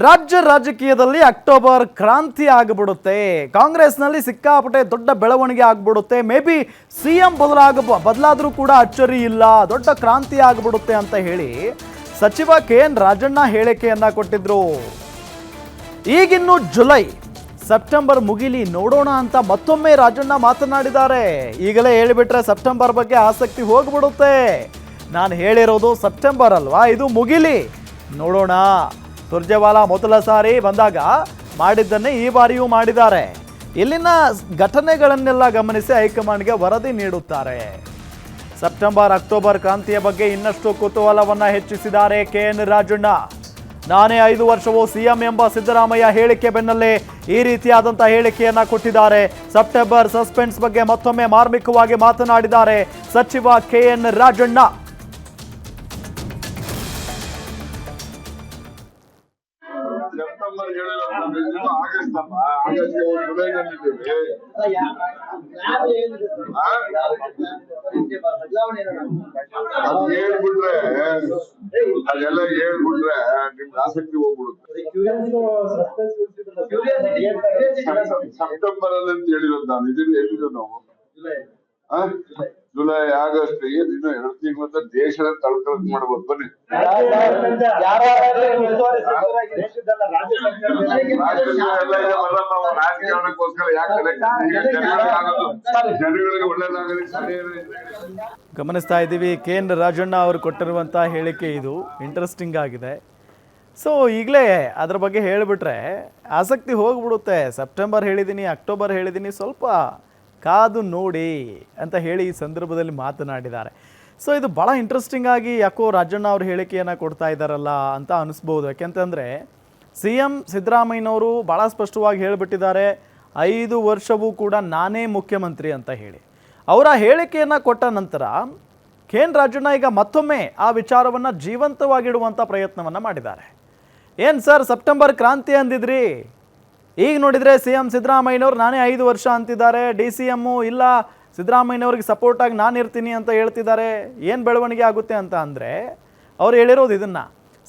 ರಾಜ್ಯ ರಾಜಕೀಯದಲ್ಲಿ ಅಕ್ಟೋಬರ್ ಕ್ರಾಂತಿ ಆಗಿಬಿಡುತ್ತೆ. ಕಾಂಗ್ರೆಸ್ನಲ್ಲಿ ಸಿಕ್ಕಾಪಟ್ಟೆ ದೊಡ್ಡ ಬೆಳವಣಿಗೆ ಆಗಿಬಿಡುತ್ತೆ. ಮೇ ಬಿ ಸಿ ಎಂ ಬದಲಾಗ ಬದಲಾದರೂ ಕೂಡ ಅಚ್ಚರಿ ಇಲ್ಲ, ದೊಡ್ಡ ಕ್ರಾಂತಿ ಆಗಿಬಿಡುತ್ತೆ ಅಂತ ಹೇಳಿ ಸಚಿವ ಕೆ ಎನ್ ರಾಜಣ್ಣ ಹೇಳಿಕೆಯನ್ನ ಕೊಟ್ಟಿದ್ರು. ಈಗಿನ್ನು ಜುಲೈ, ಸೆಪ್ಟೆಂಬರ್ ಮುಗಿಲಿ ನೋಡೋಣ ಅಂತ ಮತ್ತೊಮ್ಮೆ ರಾಜಣ್ಣ ಮಾತನಾಡಿದ್ದಾರೆ. ಈಗಲೇ ಹೇಳಿಬಿಟ್ರೆ ಸೆಪ್ಟೆಂಬರ್ ಬಗ್ಗೆ ಆಸಕ್ತಿ ಹೋಗ್ಬಿಡುತ್ತೆ. ನಾನು ಹೇಳಿರೋದು ಸೆಪ್ಟೆಂಬರ್ ಅಲ್ವಾ? ಇದು ಮುಗಿಲಿ. ನೋಡೋಣ. ಸುರ್ಜೇವಾಲಾ ಮೊದಲ ಸಾರಿ ಬಂದಾಗ ಮಾಡಿದ್ದನ್ನೇ ಈ ಬಾರಿಯೂ ಮಾಡಿದ್ದಾರೆ. ಇಲ್ಲಿನ ಘಟನೆಗಳನ್ನೆಲ್ಲ ಗಮನಿಸಿ ಹೈಕಮಾಂಡ್ಗೆ ವರದಿ ನೀಡುತ್ತಾರೆ. ಸೆಪ್ಟೆಂಬರ್, ಅಕ್ಟೋಬರ್ ಕ್ರಾಂತಿಯ ಬಗ್ಗೆ ಇನ್ನಷ್ಟು ಕುತೂಹಲವನ್ನ ಹೆಚ್ಚಿಸಿದ್ದಾರೆ ಕೆ ಎನ್ ರಾಜಣ್ಣ. ನಾನೇ ಐದು ವರ್ಷವೂ ಸಿಎಂ ಎಂಬ ಸಿದ್ದರಾಮಯ್ಯ ಹೇಳಿಕೆ ಬೆನ್ನಲ್ಲೇ ಈ ರೀತಿಯಾದಂತಹ ಹೇಳಿಕೆಯನ್ನ ಕೊಟ್ಟಿದ್ದಾರೆ. ಸೆಪ್ಟೆಂಬರ್ ಸಸ್ಪೆನ್ಸ್ ಬಗ್ಗೆ ಮತ್ತೊಮ್ಮೆ ಮಾರ್ಮಿಕವಾಗಿ ಮಾತನಾಡಿದ್ದಾರೆ ಸಚಿವ ಕೆ ಎನ್ ರಾಜಣ್ಣ. ಇದು ಆಗಸ್ಟ್ ಜುಲೈನಲ್ಲಿದ್ದೀವಿ ಅದ್ ಹೇಳ್ಬಿಟ್ರೆ, ಅದೆಲ್ಲ ಹೇಳ್ಬಿಟ್ರೆ ನಿಮ್ಗೆ ಆಸಕ್ತಿ ಹೋಗ್ಬಿಡುತ್ತೆ. ಸೆಪ್ಟೆಂಬರ್ ಅಲ್ಲಿ ಅಂತ ಹೇಳಿರೋದು ನಾನು. ಇದನ್ನ ಹೇಳಿದ್ರು ನಾವು? ಜುಲೈ, ಆಗಸ್ಟ್, ಏನು ಇನ್ನು ಎರಡು ದೇಶದ ತಳಕಳಕ್ ಮಾಡ್ಬೋದು, ಬನ್ನಿ. ಜನಗಳಿಗೆ ಗಮನಿಸ್ತಾ ಇದ್ದೀವಿ, ಕೆ ಎನ್ ರಾಜಣ್ಣ ಅವರು ಕೊಟ್ಟಿರುವಂತಹ ಹೇಳಿಕೆ ಇದು ಇಂಟ್ರೆಸ್ಟಿಂಗ್ ಆಗಿದೆ. ಸೊ ಈಗಲೇ ಅದ್ರ ಬಗ್ಗೆ ಹೇಳಿಬಿಟ್ರೆ ಆಸಕ್ತಿ ಹೋಗ್ಬಿಡುತ್ತೆ. ಸೆಪ್ಟೆಂಬರ್ ಹೇಳಿದ್ದೀನಿ ಅಕ್ಟೋಬರ್ ಹೇಳಿದ್ದೀನಿ ಸ್ವಲ್ಪ ಕಾದು ನೋಡಿ ಅಂತ ಹೇಳಿ ಈ ಸಂದರ್ಭದಲ್ಲಿ ಮಾತನಾಡಿದ್ದಾರೆ. ಸೊ ಇದು ಭಾಳ ಇಂಟ್ರೆಸ್ಟಿಂಗ್ ಆಗಿ ಯಾಕೋ ರಾಜಣ್ಣ ಅವ್ರ ಹೇಳಿಕೆಯನ್ನು ಕೊಡ್ತಾ ಇದ್ದಾರಲ್ಲ ಅಂತ ಅನಿಸ್ಬೋದು. ಯಾಕೆಂತಂದರೆ ಸಿ ಎಂ ಸಿದ್ದರಾಮಯ್ಯನವರು ಭಾಳ ಸ್ಪಷ್ಟವಾಗಿ ಹೇಳಿಬಿಟ್ಟಿದ್ದಾರೆ, ಐದು ವರ್ಷವೂ ಕೂಡ ನಾನೇ ಮುಖ್ಯಮಂತ್ರಿ ಅಂತ ಹೇಳಿ. ಅವರ ಹೇಳಿಕೆಯನ್ನು ಕೊಟ್ಟ ನಂತರ ಕೆ ಎನ್ ರಾಜಣ್ಣ ಈಗ ಮತ್ತೊಮ್ಮೆ ಆ ವಿಚಾರವನ್ನು ಜೀವಂತವಾಗಿಡುವಂಥ ಪ್ರಯತ್ನವನ್ನು ಮಾಡಿದ್ದಾರೆ. ಏನು ಸರ್, ಸೆಪ್ಟೆಂಬರ್ ಕ್ರಾಂತಿ ಅಂದಿದ್ರಿ? ಈಗ ನೋಡಿದರೆ ಸಿ ಎಂ ಸಿದ್ದರಾಮಯ್ಯನವ್ರು ನಾನೇ ಐದು ವರ್ಷ ಅಂತಿದ್ದಾರೆ, ಡಿ ಸಿ ಎಮ್ಮು ಇಲ್ಲ, ಸಿದ್ದರಾಮಯ್ಯನವ್ರಿಗೆ ಸಪೋರ್ಟಾಗಿ ನಾನು ಇರ್ತೀನಿ ಅಂತ ಹೇಳ್ತಿದ್ದಾರೆ, ಏನು ಬೆಳವಣಿಗೆ ಆಗುತ್ತೆ ಅಂತ ಅಂದರೆ ಅವ್ರು ಹೇಳಿರೋದು ಇದನ್ನು.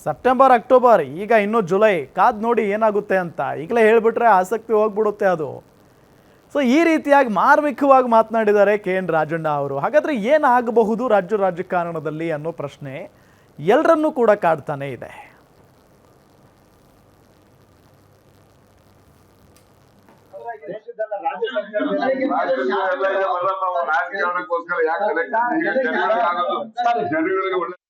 ಸೆಪ್ಟೆಂಬರ್ ಅಕ್ಟೋಬರ್ ಈಗ ಇನ್ನೂ ಜುಲೈ ಕಾದ್ ನೋಡಿ ಏನಾಗುತ್ತೆ ಅಂತ ಈಗಲೇ ಹೇಳಿಬಿಟ್ರೆ ಆಸಕ್ತಿ ಹೋಗ್ಬಿಡುತ್ತೆ ಅದು. ಸೊ ಈ ರೀತಿಯಾಗಿ ಮಾರ್ಮಿಕವಾಗಿ ಮಾತನಾಡಿದ್ದಾರೆ ಕೆ ಎನ್ ರಾಜಣ್ಣ ಅವರು. ಹಾಗಾದರೆ ಏನಾಗಬಹುದು ರಾಜ್ಯ ರಾಜಕಾರಣದಲ್ಲಿ ಅನ್ನೋ ಪ್ರಶ್ನೆ ಎಲ್ಲರನ್ನೂ ಕೂಡ ಕಾಡ್ತಾನೆ ಇದೆ ರಾಜಕೀಯ ಎಲ್ಲ ಇದೆ ಮಲ್ಲಮ್ಮ, ಅವ್ರು ರಾಜಕಾರಣಕ್ಕೋಸ್ಕರ ಯಾಕೆ ಜನಗಳಿಗೆ ಒಳ್ಳೆ